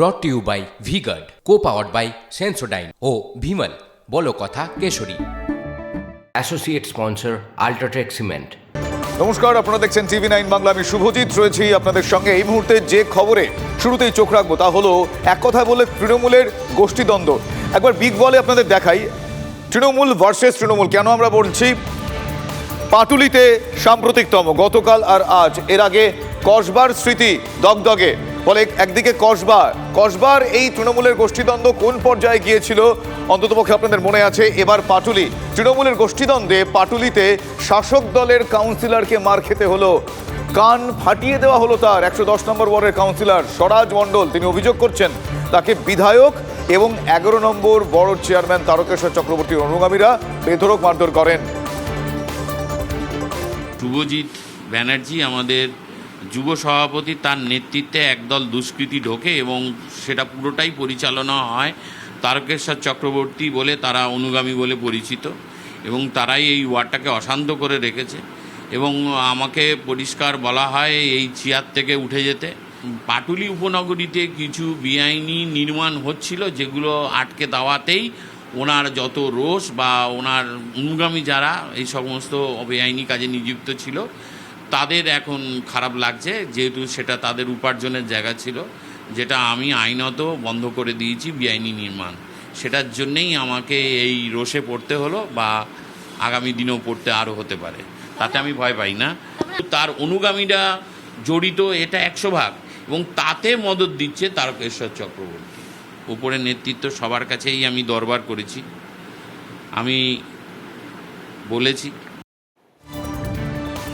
Brought to you by VGuard co powered by Sensodyne ও ভিমল বলো কথা Keshari. Associate sponsor UltraTech cement নমস্কার আপনারা দেখছেন টিভি নাইন বাংলা। আমি শুভজিৎ রয়েছি আপনাদের সঙ্গে। এই মুহূর্তে যে খবরে শুরুতেই চোখ রাখব তা হলো এক কথা বলে তৃণমূলের গোষ্ঠীদ্বন্দ্ব। একবার বিগ বলে আপনাদের দেখাই। তৃণমূল ভার্সেস তৃণমূল কেন আমরা বলছি? পাটুলিতে সাম্প্রতিকতম গতকাল আর আজ। এর আগে কসবার স্মৃতি দগদগে। ফলে একদিকে কসবা কসবার এই তৃণমূলের গোষ্ঠীদ্বন্দ্ব কোন পর্যায়ে গিয়েছিল? অন্ততপক্ষে আপনাদের মনে আছে, এবার পাটুলি। তৃণমূলের গোষ্ঠীদ্বন্দ্বে পাটুলিতে শাসক দলের কাউন্সিলরকে মার খেতে হলো। কান ফাটিয়ে দেওয়া হলো তার একশো দশ নম্বর ওয়ার্ডের কাউন্সিলর স্বরাজ মণ্ডল। তিনি অভিযোগ করছেন, তাকে বিধায়ক এবং এগারো নম্বর বড় চেয়ারম্যান তারকেশ্বর চক্রবর্তীর অনুগামীরা বেধরক মারধর করেন। শুভজিৎ ব্যানার্জি আমাদের যুব সভাপতি তার নেতৃত্বে একদল দুষ্কৃতী ঢোকে এবং সেটা পুরোটাই পরিচালনা হয় তারকেশ্বর চক্রবর্তী বলে তারা অনুগামী বলে পরিচিত এবং তারাই এই ওয়ার্ডটাকে অশান্ত করে রেখেছে এবং আমাকে পরিষ্কার বলা হয় এই চেয়ার থেকে উঠে যেতে। পাটুলি উপনগরীতে কিছু বেআইনি নির্মাণ হচ্ছিল যেগুলো আটকে দেওয়াতেই ওনার যত রোষ বা ওনার অনুগামী যারা এই সমস্ত বেআইনি কাজে নিযুক্ত ছিল তাদের এখন খারাপ লাগছে, যেহেতু সেটা তাদের উপার্জনের জায়গা ছিল, যেটা আমি আইনত বন্ধ করে দিয়েছি, বেআইনি নির্মাণ। সেটার জন্যেই আমাকে এই রোষে পড়তে হলো বা আগামী দিনেও পড়তে আরও হতে পারে। তাতে আমি ভয় পাই না। তার অনুগামীরা জড়িত, এটা একশো ভাগ, এবং তাতে মদত দিচ্ছে তারকেশ্বর চক্রবর্তী। উপরের নেতৃত্ব সবার কাছেই আমি দরবার করেছি। আমি বলেছি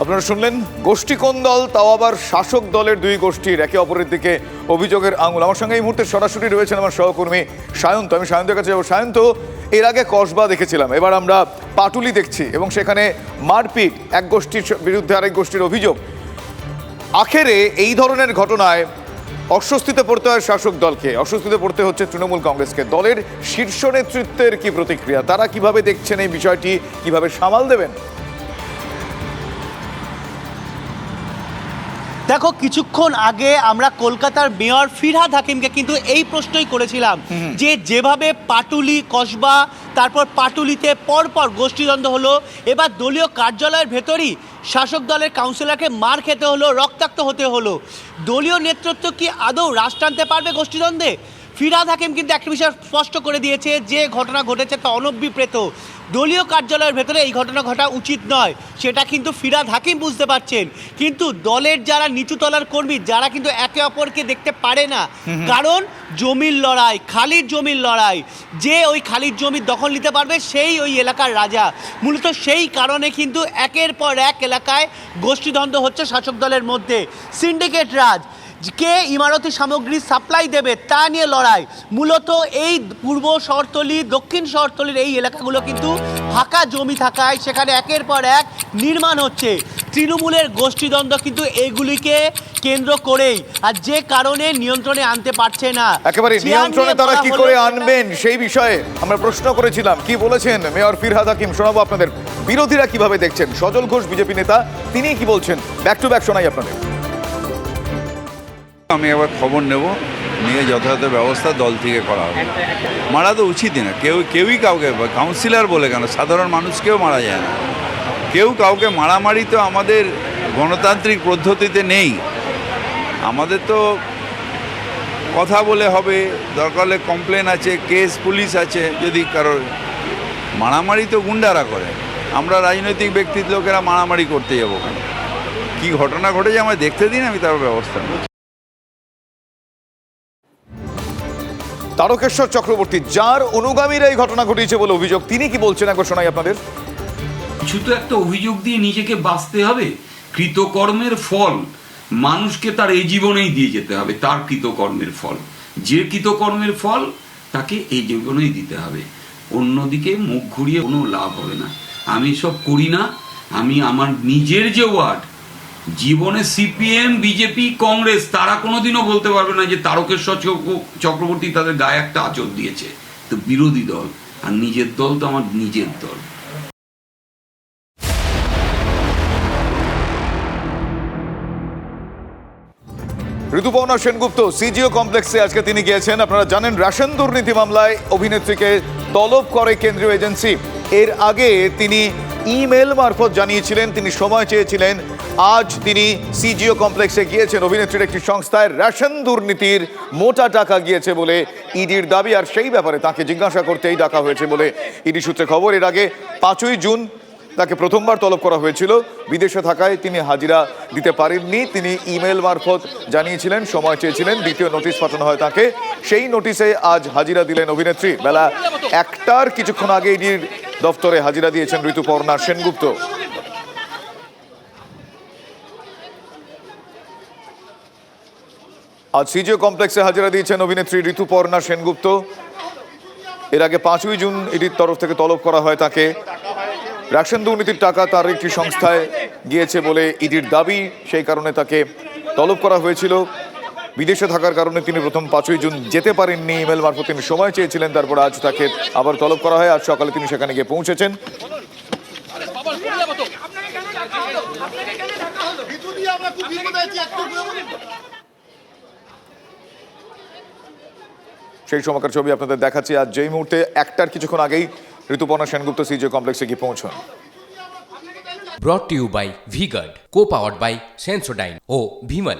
আপনারা শুনলেন গোষ্ঠী কোন দল, তাও আবার শাসক দলের দুই গোষ্ঠীর, একে অপরের দিকে অভিযোগের আঙুল। আমার সঙ্গে এই মুহূর্তে সরাসরি রয়েছেন আমার সহকর্মী সায়ন্ত। আমি সায়ন্তের কাছে যাব। সায়ন্ত, এর আগে কসবা দেখেছিলাম। এবার আমরা পাটুলি দেখছি এবং সেখানে মারপিট, এক গোষ্ঠীর বিরুদ্ধে আরেক গোষ্ঠীর অভিযোগ। আখেরে এই ধরনের ঘটনায় অস্বস্তিতে পড়তে হয় শাসক দলকে। অস্বস্তিতে পড়তে হচ্ছে তৃণমূল কংগ্রেসকে। দলের শীর্ষ নেতৃত্বের কি প্রতিক্রিয়া? তারা কীভাবে দেখছেন এই বিষয়টি? কীভাবে সামাল দেবেন? দেখো কিছুক্ষণ আগে আমরা কলকাতার মেয়র ফিরহাদ হাকিমকে কিন্তু এই প্রশ্নই করেছিলাম যে যেভাবে পাটুলি কসবা তারপর পাটুলিতে পরপর গোষ্ঠীদ্বন্দ্ব হলো এবার দলীয় কার্যালয়ের ভেতরই শাসক দলের কাউন্সিলরকে মার খেতে হলো রক্তাক্ত হতে হলো। দলীয় নেতৃত্ব কি আদৌ রাশ টানতে পারবে গোষ্ঠীদ্বন্দ্বে? ফিরহাদ হাকিম কিন্তু একটা বিষয় স্পষ্ট করে দিয়েছে যে ঘটনা ঘটেছে তা অনভিপ্রেত। দলীয় কার্যালয়ের ভেতরে এই ঘটনা ঘটা উচিত নয়। সেটা কিন্তু ফিরাদ হাকিম বুঝতে পারছেন। কিন্তু দলের যারা নিচু তলার কর্মী যারা কিন্তু একে অপরকে দেখতে পারে না। কারণ জমির লড়াই খালির জমির লড়াই যে ওই খালির জমি দখল নিতে পারবে সেই ওই এলাকার রাজা। মূলত সেই কারণে কিন্তু একের পর এক এলাকায় গোষ্ঠীদ্বন্দ্ব হচ্ছে শাসক দলের মধ্যে। সিন্ডিকেট রাজ কে ইমারতি সামগ্রী সাপ্লাই দেবে তা নিয়ে লড়াই। মূলত এই পূর্ব শহরতলি দক্ষিণ শহরতলির এই এলাকাগুলো কিন্তু ফাঁকা জমি থাকায় সেখানে একের পর এক নির্মাণ হচ্ছে। তৃণমূলের গোষ্ঠীদ্বন্দ্ব কিন্তু এগুলিকে কেন্দ্র করেই আর যে কারণে নিয়ন্ত্রণে আনতে পারছে না। একেবারে নিয়ন্ত্রণে তারা কি করে আনবেন সেই বিষয়ে আমরা প্রশ্ন করেছিলাম। কি বলেছেন মেয়র ফিরহাদ হাকিম? শোনাবো আপনাদের। বিরোধীরা কীভাবে দেখছেন? সজল ঘোষ বিজেপি নেতা তিনি কি বলছেন? ব্যাক টু ব্যাক শোনাই আপনাদের। আমি একবার খবর নেব, নিয়ে যথাযথ ব্যবস্থা দল থেকে করা হবে। মারা তো উচিতই না, কেউ, কেউই কাউকে কাউন্সিলর বলে কেন? সাধারণ মানুষকেও মারা যায় না। কেউ কাউকে মারামারি তো আমাদের গণতান্ত্রিক পদ্ধতিতে নেই। আমাদের তো কথা বলে হবে, দরকার হলে কমপ্লেন আছে কেস পুলিশ আছে, যদি কারোর মারামারি তো গুন্ডারা করে। আমরা রাজনৈতিক ব্যক্তির লোকেরা মারামারি করতে যাব কী ঘটনা ঘটেছে আমায় দেখতে দিন, আমি তার ব্যবস্থা নেব। তারকেশ্বর চক্রবর্তী, যার অনুগামীরা এই ঘটনা ঘটিয়েছে বলে অভিযোগ। তিনি কি বলছেন? একবার শোনাই আপনাদের। কিছু তো একটা অভিযোগ দিয়ে নিজেকে বাঁচতে হবে। কৃতকর্মের ফল মানুষকে তার এই জীবনেই দিয়ে যেতে হবে, তার কৃতকর্মের ফল। যে কৃতকর্মের ফল তাকে এই জীবনেই দিতে হবে। অন্যদিকে মুখ ঘুরিয়ে কোনো লাভ হবে না। আমি সব করি না। আমি আমার নিজের যে ওয়ার্ড জীবনে সিপিএম, বিজেপি, কংগ্রেস, তারা কোনোদিনও বলতে পারবে না যে তারকেশ্বর চক্রবর্তী তাদের গায়ে একটা আচর দিয়েছে। তো বিরোধী দল, আর নিজের দল তো আমার নিজের দল। ঋতুপর্ণা সেনগুপ্ত, সিজিও কমপ্লেক্সে আজকে তিনি গিয়েছেন। আপনারা জানেন, রেশন দুর্নীতি মামলায় অভিনেত্রীকে তলব করে কেন্দ্রীয় এজেন্সি। এর আগে তিনি ইমেল মারফত জানিয়েছিলেন, তিনি সময় চেয়েছিলেন। আজ তিনি সিজিও কমপ্লেক্সে গিয়েছেন। অভিনেত্রীর একটি সংস্থায় রেশন দুর্নীতির মোটা টাকা গিয়েছে বলে ইডির দাবি, আর সেই ব্যাপারে তাকে জিজ্ঞাসা করতেই ডাকা হয়েছে বলে ইডি সূত্রে খবর। এর আগে পাঁচই জুন তাকে প্রথমবার তলব করা হয়েছিল। বিদেশে থাকায় তিনি হাজিরা দিতে পারেননি। তিনি ইমেল মারফত জানিয়েছিলেন, সময় চেয়েছিলেন, দ্বিতীয় নোটিশ পাঠানো হয় তাকে। সেই নোটিশে আজ হাজিরা দিলেন অভিনেত্রী। বেলা একটার কিছুক্ষণ আগে ইডির দপ্তরে হাজিরা দিয়েছেন ঋতুপর্ণা সেনগুপ্ত। আজ সিজিও কমপ্লেক্সে হাজিরা দিয়েছেন অভিনেত্রী ঋতুপর্ণা সেনগুপ্ত। এর আগে পাঁচই জুন ইডির তরফ থেকে তলব করা হয় তাকে। রেশন দুর্নীতির টাকা তার একটি সংস্থায় গিয়েছে বলে ইডির দাবি, সেই কারণে তাকে তলব করা হয়েছিল। বিদেশে থাকার কারণে তিনি প্রথম পাঁচই জুন যেতে পারেননি। ইমেল মারফত তিনি সময় চেয়েছিলেন, তারপর আজ তাকে আবার তলব করা হয়। আজ সকালে তিনি সেখানে গিয়ে পৌঁছেছেন। সেই সময়কার ছবি আপনাদের দেখাচ্ছি আজ যেই মুহূর্তে একটার কিছুক্ষণ আগেই ঋতুপর্ণা সেনগুপ্ত সিজিও কমপ্লেক্সে গিয়ে পৌঁছন। Brought you by V Guard co powered by Sensodyne O Vimal